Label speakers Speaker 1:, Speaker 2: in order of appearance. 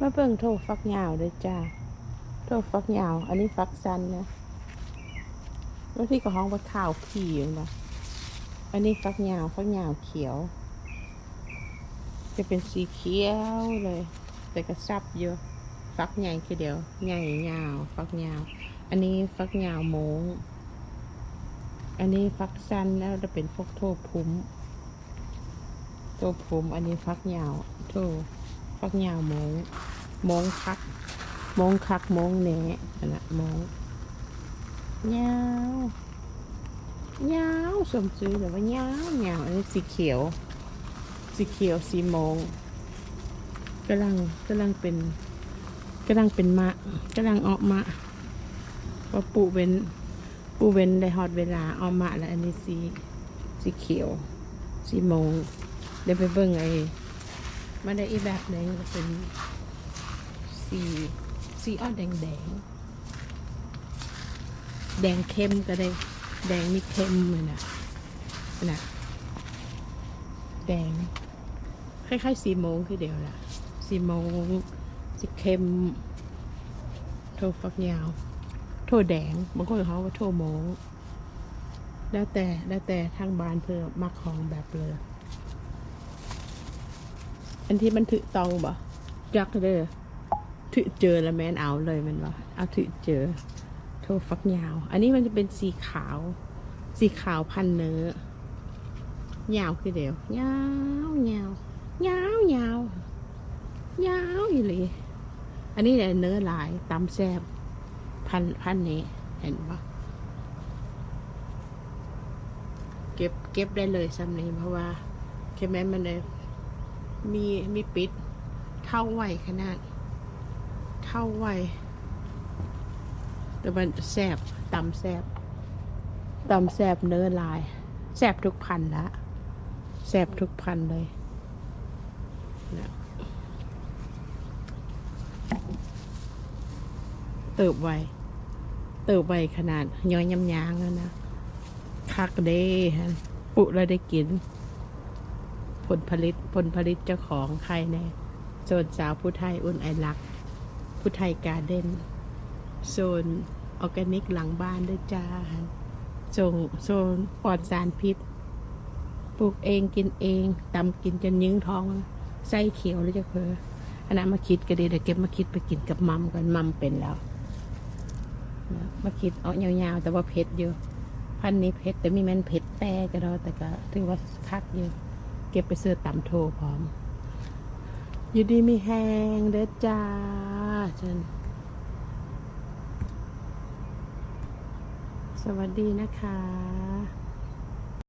Speaker 1: มาเบิ่งโทฟักยาวเลยจ้าโทฟักยาว อันนี้ฟักซันนะบางที่ก็ห้องว่าข่าวผีอยู่นะอันนี้ฟักยาวฟักยาวเขียว จะเป็นสีเขียวเลย แต่ก็ซับเยอะฟักใหญ่คือเดียวใหญ่ยาว ฟักยาว อันนี้ฟักยาวโมงอันนี้ฟักสั้นแล้วจะเป็นพวกโทพุ้มโทพุ้มอันนี้ฟักยาวโท ฟักยาวโมงโมงคักโมงคักโมงแหนนั่นนะโมงยาวยาวสมซื้อแต่ว่ายาวยาวอันนี้สีเขียว สีเขียวสีโมงกำลังกำลังเป็นกำลังเป็นมะกำลังออกมะพอปูเป็นปูเป็นได้ฮอดเวลาออกมะแล้วอันนี้สีสีเขียวสีโมงเดี๋ยวไปเบิ่งไอ้ มันได้อีแบบหนึงก็เป็นสีสีออแดงแดงแดงเข้มก็ได้ แดงนี่เข้มเลยนะนะแดงคล้ายๆสีโมงคือเดียวละสีโมงสีเข้มโทฟักยาว โทแดงบางคนเขาว่าโทโมงแล้วแต่แล้วแต่ทางบ้านเพื่อมักของแบบเลย อันที่มันถือตองบ่จักเด้อถือเจอแล้วแมนเอาเลยมันวะเอาถือเจอโทฟักยาว อันนี้มันจะเป็นสีขาว สีขาวพันเนื้อยาวคือเดียวยาวยาวยาวยาวยาวอีหลีอันนี้เนี่ยเนื้อหลายตำแซบพันพันนี้เห็นปะเก็บเก็บได้เลยซ้ำนี้เพราะว่าแค่แม้มันเลย มีมีปิด เท่าไหวขนาด เท่าไวแต่มันแสบตำแสบตำแสบเนื้อลายแสบทุกพันธุ์ละแสบทุกพันธุ์เลยนะเติบไวเติบไวขนาดย้อยยำยางแล้วนะคักเด้ฮะปุแล้วได้กิน ผลผลิตผลผลิตเจ้าของใครแน่โซนสาวผู้ไทยอุ่นไอรักผู้ไทยการเด้นโซนออร์แกนิกหลังบ้านด้วยจ้าโซนโซนปลอดสารพิษ ปลูกเองกินเองตำกินจนยื้งท้องไส้เขียวเลยจะเพออันนั้นมาคิดก็ดีเดี๋ยวเก็บมาคิดไปกินกับมัมกันมัมเป็นแล้วมาคิดเอายาวๆ แต่ว่าเผ็ดอยู่ พันนี้เผ็ดแต่มีแมันเผ็ดแต่ก็ได้แต่ก็ถือว่าคักอยู่ เก็บไปเสื้อตำโทพร้อม อยู่ดีมีแหงเด้อจ้าฉันสวัสดีนะคะ